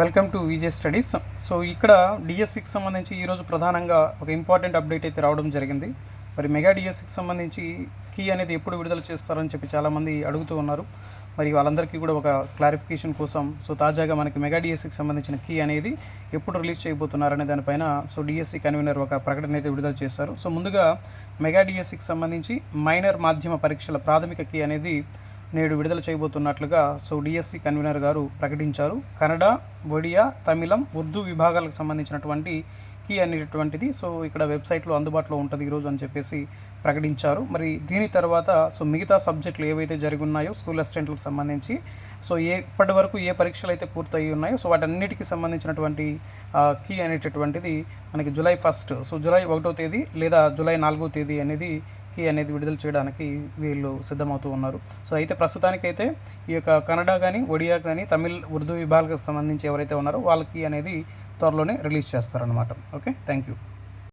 Welcome to VJ studies so ఇక్కడ డిఎస్సికి సంబంధించి ఈరోజు ప్రధానంగా ఒక ఇంపార్టెంట్ అప్డేట్ అయితే రావడం జరిగింది. మరి మెగా డిఎస్సికి సంబంధించి కీ అనేది ఎప్పుడు విడుదల చేస్తారని చెప్పి చాలామంది అడుగుతూ ఉన్నారు. మరి వాళ్ళందరికీ కూడా ఒక క్లారిఫికేషన్ కోసం సో తాజాగా మనకి మెగా డిఎస్సికి సంబంధించిన కీ అనేది ఎప్పుడు రిలీజ్ చేయబోతున్నారనే దానిపైన సో డిఎస్సి కన్వీనర్ ఒక ప్రకటన అయితే విడుదల చేశారు. సో ముందుగా మెగా డిఎస్సికి సంబంధించి మైనర్ మాధ్యమ పరీక్షల ప్రాథమిక కీ అనేది నేడు విడుదల చేయబోతున్నట్లుగా సో డిఎస్సి కన్వీనర్ గారు ప్రకటించారు. కన్నడ ఒడియా తమిళం ఉర్దూ విభాగాలకు సంబంధించినటువంటి కీ అనేటటువంటిది సో ఇక్కడ వెబ్సైట్లో అందుబాటులో ఉంటుంది ఈరోజు అని చెప్పేసి ప్రకటించారు. మరి దీని తర్వాత సో మిగతా సబ్జెక్టులు ఏవైతే జరిగి ఉన్నాయో స్కూల్ అసిస్టెంట్లకు సంబంధించి సో ఏ ఇప్పటి వరకు ఏ పరీక్షలు అయితే పూర్తయి ఉన్నాయో సో వాటన్నిటికి సంబంధించినటువంటి కీ అనేటటువంటిది మనకి జూలై ఫస్ట్ సో జూలై ఒకటో తేదీ లేదా జూలై నాలుగో తేదీ అనేది కీ అనేది విడుదల చేయడానికి వీళ్ళు సిద్ధమవుతూ ఉన్నారు. సో అయితే ప్రస్తుతానికైతే ఈ యొక్క కన్నడ కానీ ఒడియా కానీ తమిళ్ ఉర్దూ విభాగాలకు సంబంధించి ఎవరైతే ఉన్నారో వాళ్ళకి అనేది త్వరలోనే రిలీజ్ చేస్తారనమాట ఓకే? Thank you